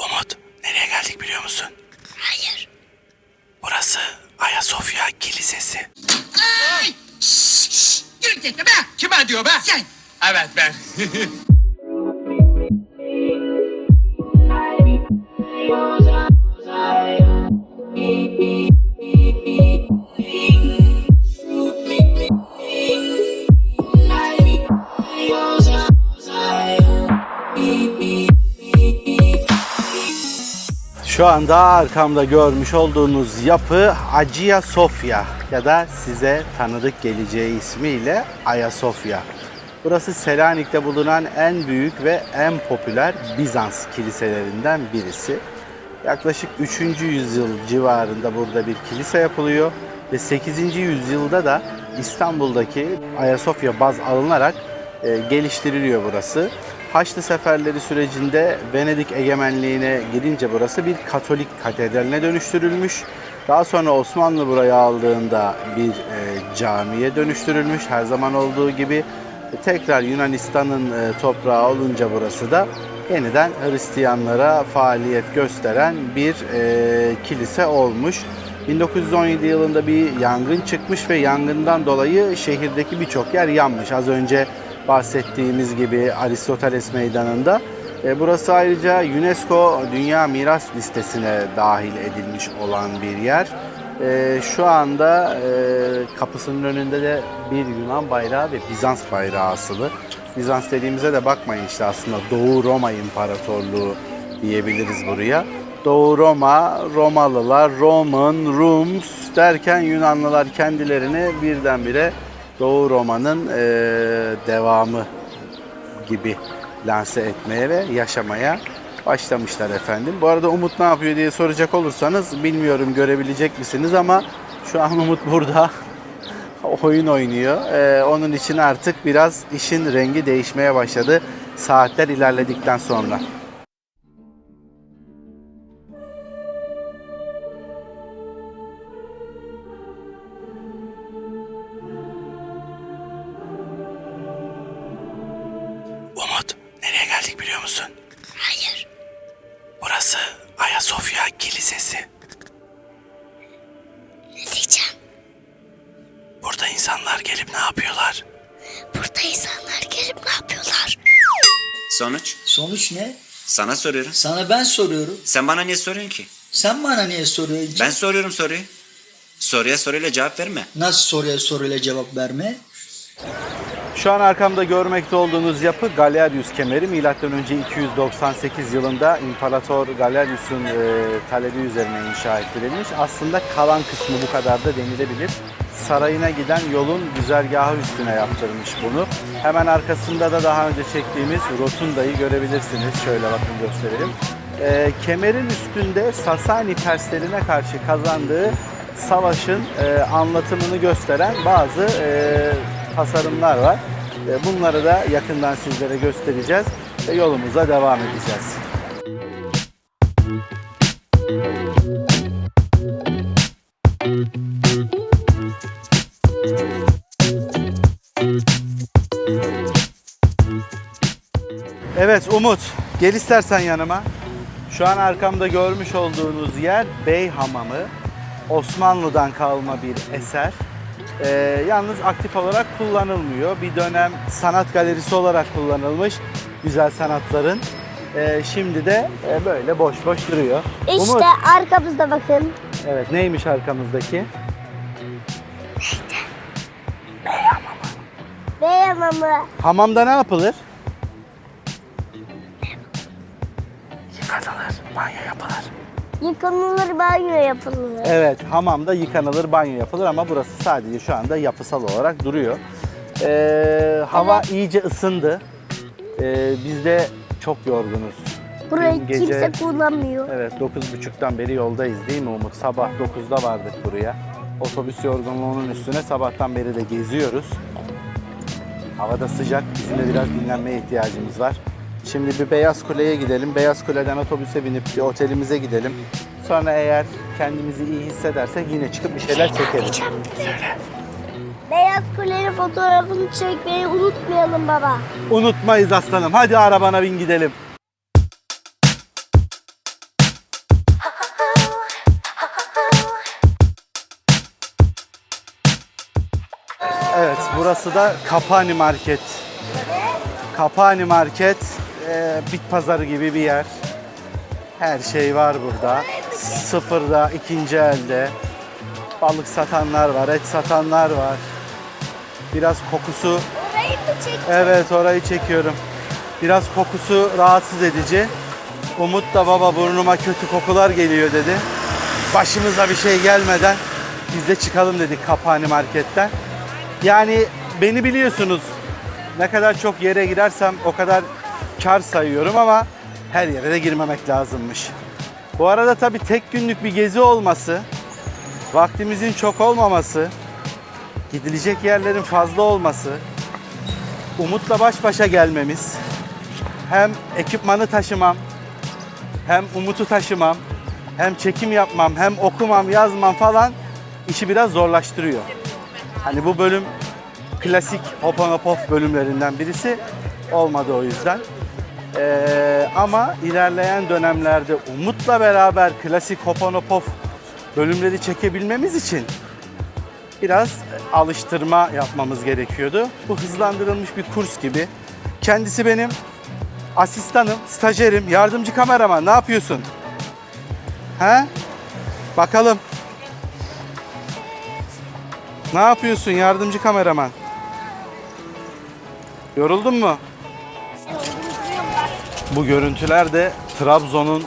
Umut, nereye geldik biliyor musun? Hayır. Burası Ayasofya Kilisesi. Ay! Şşş. Yürü git be. Kime diyor be? Sen. Evet ben. Şu anda arkamda görmüş olduğunuz yapı Hagia Sophia ya da size tanıdık geleceği ismiyle Ayasofya. Burası Selanik'te bulunan en büyük ve en popüler Bizans kiliselerinden birisi. Yaklaşık 3. yüzyıl civarında burada bir kilise yapılıyor ve 8. yüzyılda da İstanbul'daki Ayasofya baz alınarak e, geliştiriliyor burası. Haçlı seferleri sürecinde Venedik egemenliğine girince burası bir Katolik katedraline dönüştürülmüş. Daha sonra Osmanlı burayı aldığında bir e, camiye dönüştürülmüş. Her zaman olduğu gibi tekrar Yunanistan'ın e, toprağı olunca burası da yeniden Hristiyanlara faaliyet gösteren bir e, kilise olmuş. 1917 yılında bir yangın çıkmış ve yangından dolayı şehirdeki birçok yer yanmış. Az önce bahsettiğimiz gibi Aristoteles Meydanı'nda. E, burası ayrıca UNESCO Dünya Miras Listesi'ne dahil edilmiş olan bir yer. E, şu anda e, kapısının önünde de bir Yunan bayrağı ve Bizans bayrağı asılı. Bizans dediğimize de bakmayın işte aslında Doğu Roma İmparatorluğu diyebiliriz buraya. Doğu Roma, Romalılar, Roman, Rums derken Yunanlılar kendilerini birdenbire Doğu Roma'nın eee, devamı gibi lanse etmeye ve yaşamaya başlamışlar efendim. Bu arada Umut ne yapıyor diye soracak olursanız bilmiyorum görebilecek misiniz ama şu an Umut burada oyun oynuyor. Eee, onun için artık biraz işin rengi değişmeye başladı saatler ilerledikten sonra. Sonuç? Sonuç ne? Sana soruyorum. Sana ben soruyorum. Sen bana niye soruyorsun ki? Sen bana niye soruyorsun? Ben soruyorum soruyu. Soruya soruyla cevap verme. Nasıl soruya soruyla cevap verme? Şu an arkamda görmekte olduğunuz yapı Galerius kemeri. Milattan önce 298 yılında İmparator Galerius'un e, talebi üzerine inşa ettirilmiş. Aslında kalan kısmı bu kadar da denilebilir. Sarayına giden yolun güzergahı üstüne yaptırmış bunu. Hemen arkasında da daha önce çektiğimiz rotundayı görebilirsiniz. Şöyle bakın gösterelim. E, kemerin üstünde Sasani Perslerine karşı kazandığı savaşın e, anlatımını gösteren bazı e, tasarımlar var. E, bunları da yakından sizlere göstereceğiz ve yolumuza devam edeceğiz. Umut, gel istersen yanıma. Şu an arkamda görmüş olduğunuz yer Bey Hamamı. Osmanlı'dan kalma bir eser. Ee, yalnız aktif olarak kullanılmıyor. Bir dönem sanat galerisi olarak kullanılmış güzel sanatların. Ee, şimdi de e, böyle boş boş duruyor. İşte Umut, arkamızda bakın. evet neymiş arkamızdaki? Bey hamamı. Hamamda ne yapılır? Yıkanılır banyo yapılır. Evet, hamamda yıkanılır, banyo yapılır ama burası sadece şu anda yapısal olarak duruyor. Ee, hava iyice ısındı. Ee, biz de çok yorgunuz. Burayı Dün gece- kimse kullanmıyor. Evet, 9.30'dan beri yoldayız değil mi Umut? Sabah 9'da vardık buraya. Otobüs yorgunluğunun üstüne sabahtan beri de geziyoruz. Havada sıcak, bizim de biraz dinlenmeye ihtiyacımız var. Şimdi bir Beyaz Kule'ye gidelim. Beyaz Kule'den otobüse binip bir otelimize gidelim. Sonra eğer kendimizi iyi hissedersek yine çıkıp bir şeyler çekeriz. Söyle. Beyaz kulenin fotoğrafını çekmeyi unutmayalım baba. Unutmayız aslanım. Hadi arabana bin gidelim. Evet, burası da Kapani Market. Kapani Market e, bit pazarı gibi bir yer. Her şey var burada. Sıfırda, ikinci elde. Balık satanlar var, et satanlar var. Biraz kokusu Orayı mı çek? Evet orayı çekiyorum. Biraz kokusu rahatsız edici. Umut da baba burnuma kötü kokular geliyor dedi. Başımıza bir şey gelmeden biz de çıkalım dedik Kapani Market'ten. Yani beni biliyorsunuz ne kadar çok yere girersem o kadar kar sayıyorum ama her yere de girmemek lazımmış. Bu arada tabii tek günlük bir gezi olması, vaktimizin çok olmaması, gidilecek yerlerin fazla olması, Umut'la baş başa gelmemiz, hem ekipmanı taşımam, hem Umut'u taşımam, hem çekim yapmam, hem okumam, yazmam falan işi biraz zorlaştırıyor. Hani bu bölüm klasik Hoponopof bölümlerinden birisi olmadı o yüzden. Ee, ama ilerleyen dönemlerde Umut'la beraber klasik Hoponopof bölümleri çekebilmemiz için biraz alıştırma yapmamız gerekiyordu. Bu hızlandırılmış bir kurs gibi. Kendisi benim asistanım, stajyerim, yardımcı kameraman. Ne yapıyorsun? He? Bakalım. Ne yapıyorsun yardımcı kameraman? Yoruldun mu? Bu görüntüler de Trabzon'un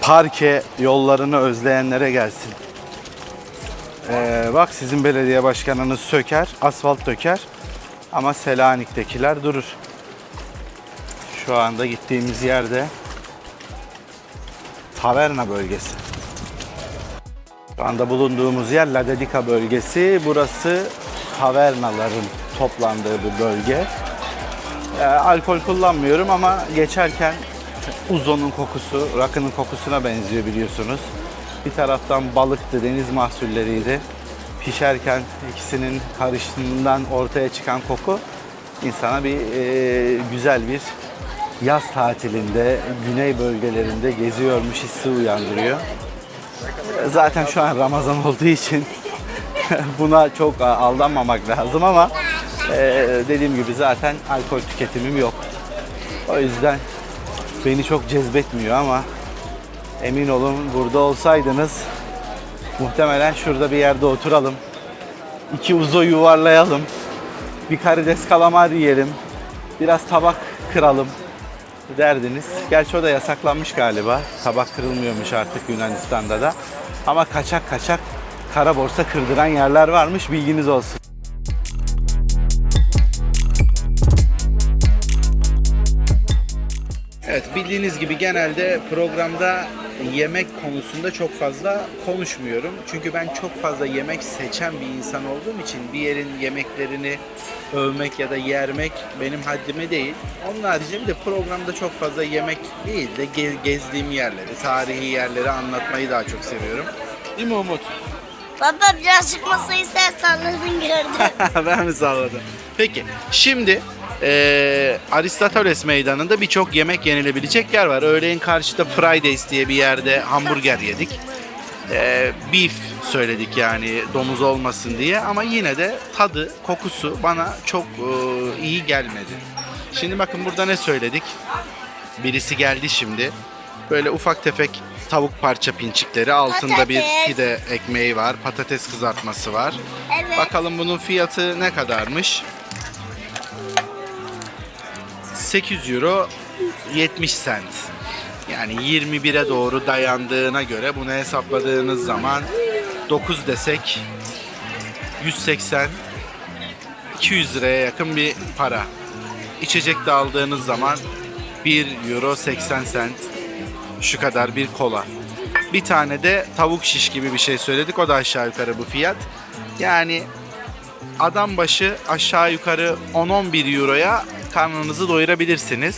parke yollarını özleyenlere gelsin. Ee, bak sizin belediye başkanınız söker, asfalt döker ama Selanik'tekiler durur. Şu anda gittiğimiz yerde Taverna bölgesi. Şu anda bulunduğumuz yer La Dedica bölgesi. Burası tavernaların toplandığı bir bölge. Ee, alkol kullanmıyorum ama geçerken uzonun kokusu, rakının kokusuna benziyor biliyorsunuz. Bir taraftan balıktı, deniz mahsulleriydi. Pişerken ikisinin karışımından ortaya çıkan koku insana bir e, güzel bir yaz tatilinde, güney bölgelerinde geziyormuş hissi uyandırıyor. Zaten şu an Ramazan olduğu için buna çok aldanmamak lazım ama e, dediğim gibi zaten alkol tüketimim yok. O yüzden beni çok cezbetmiyor ama emin olun burada olsaydınız muhtemelen şurada bir yerde oturalım. iki uzo yuvarlayalım. Bir karides kalamar yiyelim. Biraz tabak kıralım derdiniz. Gerçi o da yasaklanmış galiba. Tabak kırılmıyormuş artık Yunanistan'da da. Ama kaçak kaçak kara borsa kırdıran yerler varmış bilginiz olsun. Evet bildiğiniz gibi genelde programda yemek konusunda çok fazla konuşmuyorum. Çünkü ben çok fazla yemek seçen bir insan olduğum için bir yerin yemeklerini övmek ya da yermek benim haddime değil. Onun haricinde bir de programda çok fazla yemek değil de ge- gezdiğim yerleri, tarihi yerleri anlatmayı daha çok seviyorum. Değil mi Umut? Baba birazcık masayı sen salladın gördüm. ben mi salladım? Peki şimdi eee Aristoteles meydanında birçok yemek yenilebilecek yer var. Öğleyin karşıda Fridays diye bir yerde hamburger yedik. Eee, beef söyledik yani domuz olmasın diye ama yine de tadı, kokusu bana çok eee, iyi gelmedi. Şimdi bakın burada ne söyledik? Birisi geldi şimdi. Böyle ufak tefek tavuk parça pinçikleri, altında bir Patates. pide ekmeği var, patates kızartması var. Evet. Bakalım bunun fiyatı ne kadarmış? 8 euro 70 cent. Yani 21'e doğru dayandığına göre bunu hesapladığınız zaman 9 desek 180 200 liraya yakın bir para. İçecek de aldığınız zaman 1 euro 80 cent şu kadar bir kola. Bir tane de tavuk şiş gibi bir şey söyledik. O da aşağı yukarı bu fiyat. Yani adam başı aşağı yukarı 10-11 euroya karnınızı doyurabilirsiniz.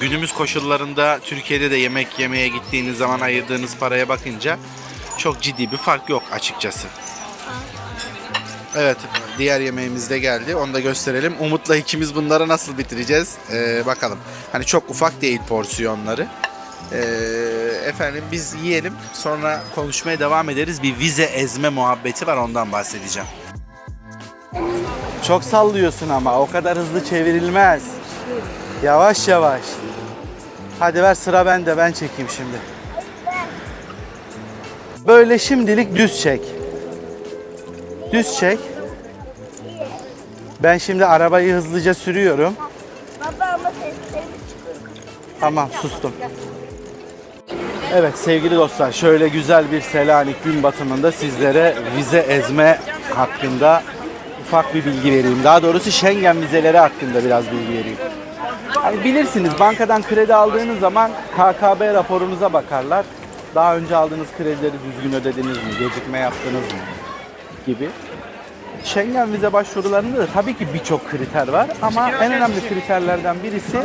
Günümüz koşullarında Türkiye'de de yemek yemeye gittiğiniz zaman ayırdığınız paraya bakınca çok ciddi bir fark yok açıkçası. Evet, diğer yemeğimiz de geldi. Onu da gösterelim. Umut'la ikimiz bunları nasıl bitireceğiz? Ee, bakalım. Hani çok ufak değil porsiyonları. Ee, efendim biz yiyelim. Sonra konuşmaya devam ederiz. Bir vize ezme muhabbeti var. Ondan bahsedeceğim. Çok sallıyorsun ama o kadar hızlı çevrilmez. Yavaş yavaş. Hadi ver sıra bende ben çekeyim şimdi. Böyle şimdilik düz çek. Düz çek. Ben şimdi arabayı hızlıca sürüyorum. Baba ama. Tamam sustum. Evet sevgili dostlar şöyle güzel bir Selanik gün batımında sizlere vize ezme hakkında ufak bir bilgi vereyim. Daha doğrusu Schengen vizeleri hakkında biraz bilgi vereyim. Hani bilirsiniz bankadan kredi aldığınız zaman KKB raporunuza bakarlar. Daha önce aldığınız kredileri düzgün ödediniz mi, gecikme yaptınız mı gibi. Schengen vize başvurularında da tabii ki birçok kriter var ama en önemli kriterlerden birisi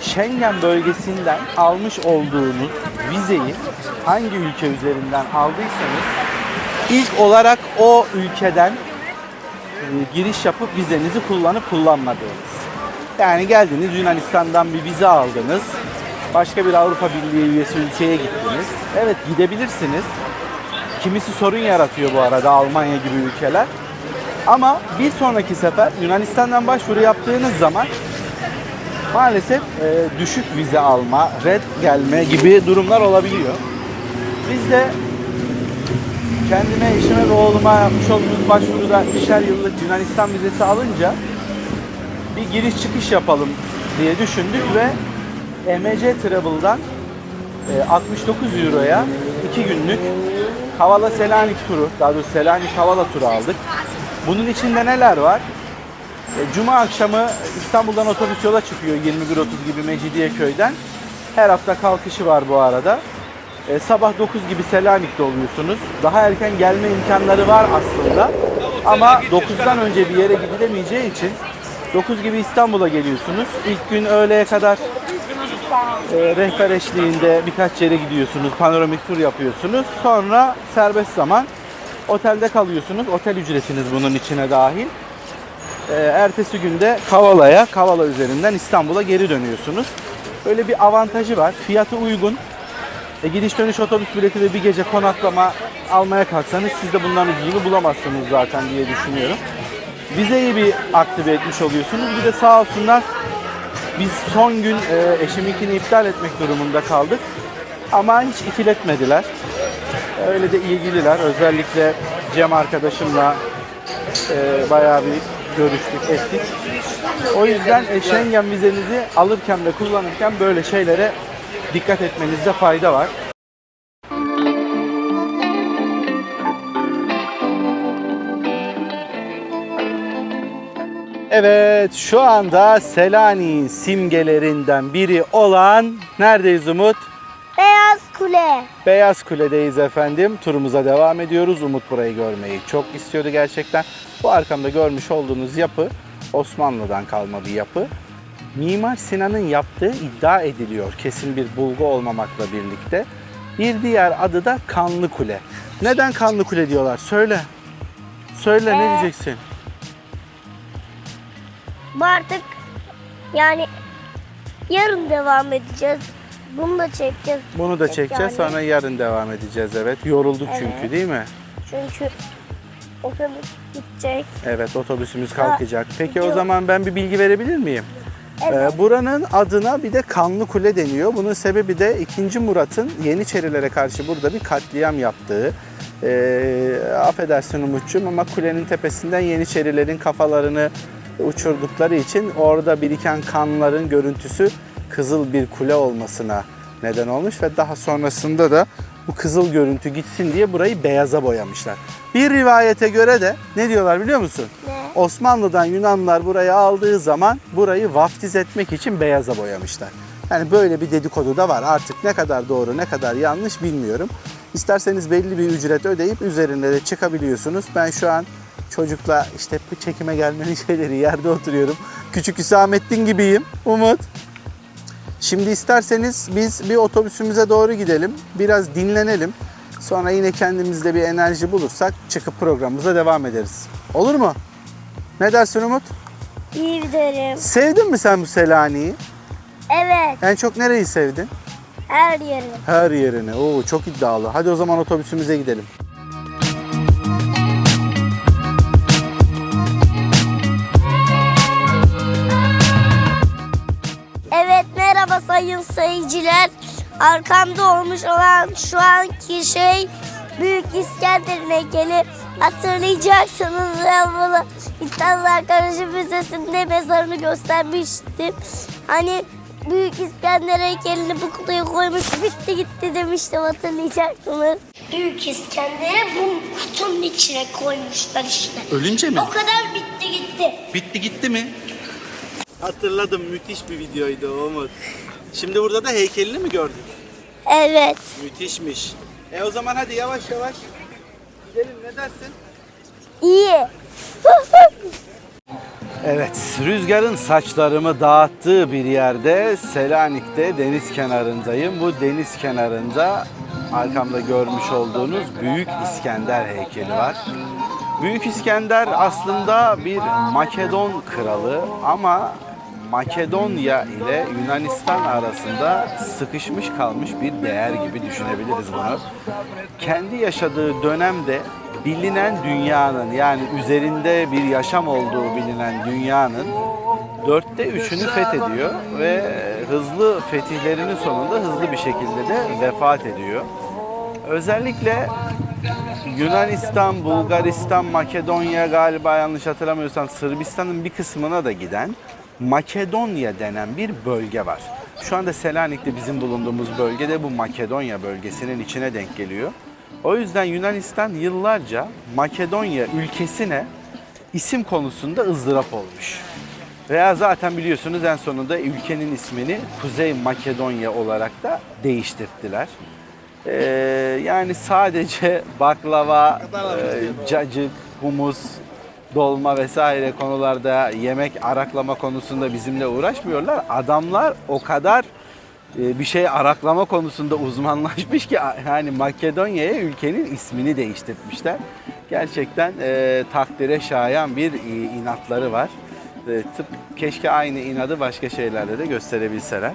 Schengen bölgesinden almış olduğunuz vizeyi hangi ülke üzerinden aldıysanız ilk olarak o ülkeden giriş yapıp vizenizi kullanıp kullanmadığınız. Yani geldiniz Yunanistan'dan bir vize aldınız. Başka bir Avrupa Birliği üyesi ülkeye gittiniz. Evet gidebilirsiniz. Kimisi sorun yaratıyor bu arada Almanya gibi ülkeler. Ama bir sonraki sefer Yunanistan'dan başvuru yaptığınız zaman maalesef e, düşük vize alma, red gelme gibi durumlar olabiliyor. Biz de kendime, eşime ve oğluma yapmış olduğumuz başvuruda ikişer yıllık Yunanistan vizesi alınca bir giriş çıkış yapalım diye düşündük ve EMC Travel'dan e, 69 Euro'ya 2 günlük Kavala Selanik turu, daha doğrusu Selanik Kavala turu aldık. Bunun içinde neler var? E, Cuma akşamı İstanbul'dan otobüs yola çıkıyor 21.30 gibi Mecidiyeköy'den. Her hafta kalkışı var bu arada. E, sabah 9 gibi Selanik'te oluyorsunuz. Daha erken gelme imkanları var aslında. Ama 9'dan önce bir yere gidilemeyeceği için 9 gibi İstanbul'a geliyorsunuz. İlk gün öğleye kadar e, rehber eşliğinde birkaç yere gidiyorsunuz. Panoramik tur yapıyorsunuz. Sonra serbest zaman otelde kalıyorsunuz. Otel ücretiniz bunun içine dahil. E, ertesi günde Kavala'ya, Kavala üzerinden İstanbul'a geri dönüyorsunuz. Böyle bir avantajı var. Fiyatı uygun. E, gidiş dönüş otobüs bileti ve bir gece konaklama almaya kalksanız siz de bunların ucuzunu bulamazsınız zaten diye düşünüyorum. Vizeyi bir aktive etmiş oluyorsunuz. Bir de sağ olsunlar biz son gün e, eşiminkini iptal etmek durumunda kaldık. Ama hiç ikiletmediler. Öyle de ilgililer. Özellikle Cem arkadaşımla e, bayağı bir görüştük, ettik. O yüzden e, Schengen vizenizi alırken ve kullanırken böyle şeylere dikkat etmenizde fayda var. Evet şu anda Selanik'in simgelerinden biri olan neredeyiz Umut? Beyaz Kule. Beyaz Kule'deyiz efendim. Turumuza devam ediyoruz. Umut burayı görmeyi çok istiyordu gerçekten. Bu arkamda görmüş olduğunuz yapı Osmanlı'dan kalma bir yapı. Mimar Sinan'ın yaptığı iddia ediliyor. Kesin bir bulgu olmamakla birlikte. Bir diğer adı da Kanlı Kule. Neden Kanlı Kule diyorlar? Söyle. Söyle ne Ee, diyeceksin? Bu artık yani yarın devam edeceğiz. Bunu da çekeceğiz. Bunu da çekeceğiz Yani sonra yarın devam edeceğiz evet. Yorulduk çünkü Evet. değil mi? Çünkü otobüs gidecek. Evet otobüsümüz kalkacak. Peki o gidiyor. zaman ben bir bilgi verebilir miyim? Evet. Ee, buranın adına bir de Kanlı Kule deniyor. Bunun sebebi de 2. Murat'ın Yeniçerilere karşı burada bir katliam yaptığı. Ee, affedersin Umut'cum ama kulenin tepesinden Yeniçerilerin kafalarını uçurdukları için orada biriken kanların görüntüsü kızıl bir kule olmasına neden olmuş ve daha sonrasında da bu kızıl görüntü gitsin diye burayı beyaza boyamışlar. Bir rivayete göre de ne diyorlar biliyor musun? Ne? Osmanlı'dan Yunanlılar burayı aldığı zaman burayı vaftiz etmek için beyaza boyamışlar. Yani böyle bir dedikodu da var. Artık ne kadar doğru ne kadar yanlış bilmiyorum. İsterseniz belli bir ücret ödeyip üzerinde de çıkabiliyorsunuz. Ben şu an çocukla işte bu çekime gelmenin şeyleri yerde oturuyorum. Küçük Hüsamettin gibiyim. Umut. Şimdi isterseniz biz bir otobüsümüze doğru gidelim. Biraz dinlenelim. Sonra yine kendimizde bir enerji bulursak çıkıp programımıza devam ederiz. Olur mu? Ne dersin Umut? İyi giderim. Sevdin mi sen bu Selanik'i? Evet. En çok nereyi sevdin? Her yerini. Her yerine. Oo çok iddialı. Hadi o zaman otobüsümüze gidelim. Evet merhaba sayın seyirciler. Arkamda olmuş olan şu anki şey Büyük İskender'ine gelip hatırlayacaksınız bunu İstanbul Karışı Müzesi'nde mezarını göstermiştim. Hani Büyük İskender heykelini bu kutuya koymuş bitti gitti demiştim hatırlayacaksınız. Büyük İskender'i bu kutunun içine koymuşlar işte. Ölünce mi? O kadar bitti gitti. Bitti gitti mi? Hatırladım müthiş bir videoydu o Umut. Şimdi burada da heykelini mi gördün? Evet. Müthişmiş. E o zaman hadi yavaş yavaş gidelim ne dersin? İyi. Evet, rüzgarın saçlarımı dağıttığı bir yerde Selanik'te deniz kenarındayım. Bu deniz kenarında arkamda görmüş olduğunuz Büyük İskender heykeli var. Büyük İskender aslında bir Makedon kralı ama Makedonya ile Yunanistan arasında sıkışmış kalmış bir değer gibi düşünebiliriz bunu. Kendi yaşadığı dönemde bilinen dünyanın yani üzerinde bir yaşam olduğu bilinen dünyanın dörtte üçünü fethediyor ve hızlı fetihlerinin sonunda hızlı bir şekilde de vefat ediyor. Özellikle Yunanistan, Bulgaristan, Makedonya galiba yanlış hatırlamıyorsam Sırbistan'ın bir kısmına da giden Makedonya denen bir bölge var. Şu anda Selanik'te bizim bulunduğumuz bölgede bu Makedonya bölgesinin içine denk geliyor. O yüzden Yunanistan yıllarca Makedonya ülkesine isim konusunda ızdırap olmuş. Veya zaten biliyorsunuz en sonunda ülkenin ismini Kuzey Makedonya olarak da değiştirdiler. Ee, yani sadece baklava, e, cacık, humus, dolma vesaire konularda yemek araklama konusunda bizimle uğraşmıyorlar. Adamlar o kadar e, bir şey araklama konusunda uzmanlaşmış ki yani Makedonya'ya ülkenin ismini değiştirmişler. Gerçekten e, takdire şayan bir inatları var. E, tıp keşke aynı inadı başka şeylerle de gösterebilseler.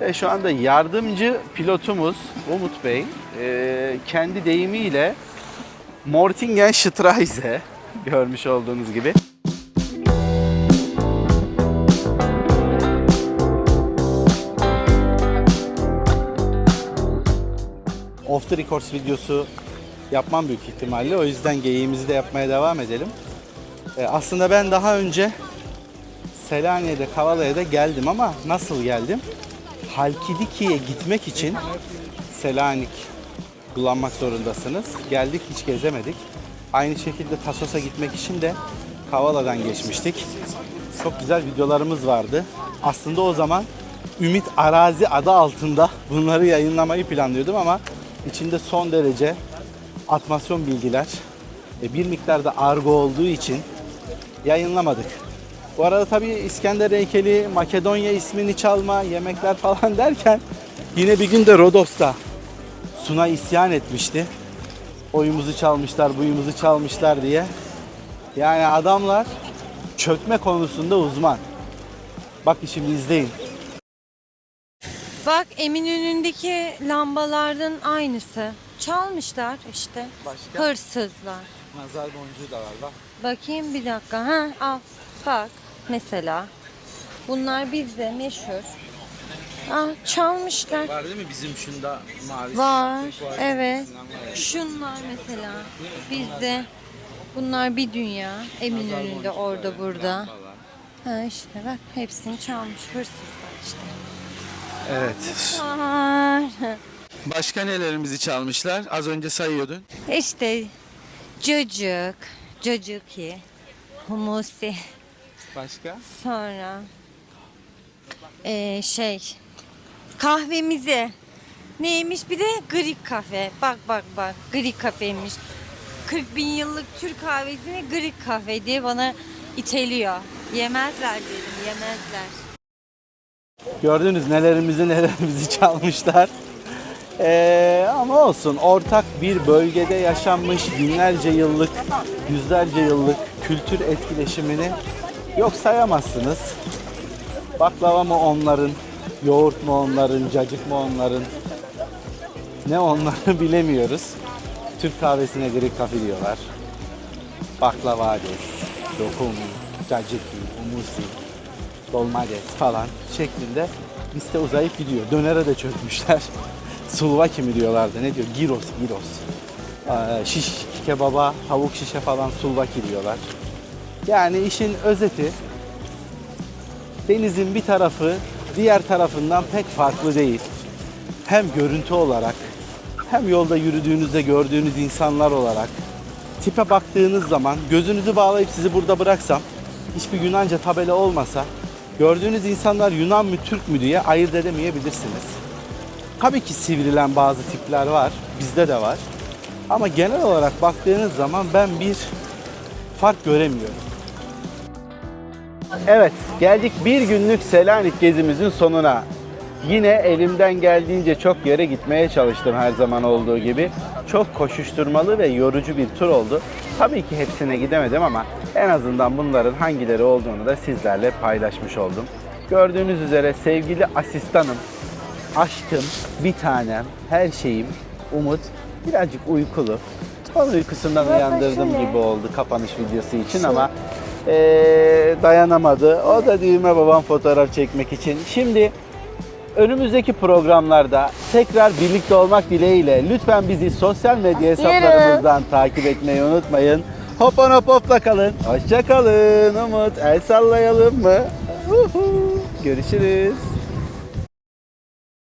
E, şu anda yardımcı pilotumuz Umut Bey e, kendi deyimiyle Mortingen Streise görmüş olduğunuz gibi. Off the records videosu yapmam büyük ihtimalle. O yüzden geyiğimizi de yapmaya devam edelim. E, aslında ben daha önce Selanik'e Kavala'ya da geldim ama nasıl geldim? Halkidiki'ye gitmek için Selanik kullanmak zorundasınız. Geldik hiç gezemedik. Aynı şekilde Tasos'a gitmek için de Kavala'dan geçmiştik. Çok güzel videolarımız vardı. Aslında o zaman Ümit Arazi adı altında bunları yayınlamayı planlıyordum ama içinde son derece atmasyon bilgiler bir miktarda argo olduğu için yayınlamadık. Bu arada tabii İskender heykeli, Makedonya ismini çalma, yemekler falan derken yine bir gün de Rodos'ta Suna isyan etmişti. Oyumuzu çalmışlar, buyumuzu çalmışlar diye. Yani adamlar çökme konusunda uzman. Bakın şimdi izleyin. Bak Eminönü'ndeki lambaların aynısı. Çalmışlar işte. Başka? Hırsızlar. Nazar boncuğu da var bak. Bakayım bir dakika. Ha al. Bak mesela. Bunlar bizde meşhur. Ah çalmışlar. Var değil mi bizim şunda mavi? Var. Evet. Şunlar mesela bizde. Bunlar bir dünya. Eminönü'nde orada burada. Ha işte bak hepsini çalmış hırsızlar işte. Evet. Var. Başka nelerimizi çalmışlar? Az önce sayıyordun. İşte cacık, cacıki, humusi, Başka? sonra eee, şey kahvemizi neymiş bir de Greek kafe. Bak bak bak Greek kafeymiş. 40 bin yıllık Türk kahvesini Greek kafe diye bana iteliyor. Yemezler dedim yemezler. Gördünüz nelerimizi nelerimizi çalmışlar. Ee, ama olsun ortak bir bölgede yaşanmış binlerce yıllık, yüzlerce yıllık kültür etkileşimini yok sayamazsınız. Baklava mı onların, yoğurt mu onların, cacık mı onların, ne onları bilemiyoruz. Türk kahvesine Greek kafe diyorlar. Baklavades, lokum, cacık, humusi, dolmades falan şeklinde liste uzayıp gidiyor. Dönere de çökmüşler. Sulvaki mi diyorlardı ne diyor? Giros, giros. Ee, şiş kebaba, tavuk şişe falan sulvaki diyorlar. Yani işin özeti denizin bir tarafı diğer tarafından pek farklı değil. Hem görüntü olarak hem yolda yürüdüğünüzde gördüğünüz insanlar olarak tipe baktığınız zaman gözünüzü bağlayıp sizi burada bıraksam hiçbir Yunanca tabela olmasa gördüğünüz insanlar Yunan mı Türk mü diye ayırt edemeyebilirsiniz. Tabii ki sivrilen bazı tipler var. Bizde de var. Ama genel olarak baktığınız zaman ben bir fark göremiyorum. Evet, geldik bir günlük Selanik gezimizin sonuna. Yine elimden geldiğince çok yere gitmeye çalıştım her zaman olduğu gibi. Çok koşuşturmalı ve yorucu bir tur oldu. Tabii ki hepsine gidemedim ama en azından bunların hangileri olduğunu da sizlerle paylaşmış oldum. Gördüğünüz üzere sevgili asistanım, aşkım, bir tanem, her şeyim, Umut birazcık uykulu. Onu uykusundan uyandırdım gibi oldu kapanış videosu için ama eee, dayanamadı. O da düğme babam fotoğraf çekmek için. Şimdi önümüzdeki programlarda tekrar birlikte olmak dileğiyle lütfen bizi sosyal medya hesaplarımızdan takip etmeyi unutmayın. Hop on hop hopla kalın. Hoşça kalın Umut. El sallayalım mı? Görüşürüz.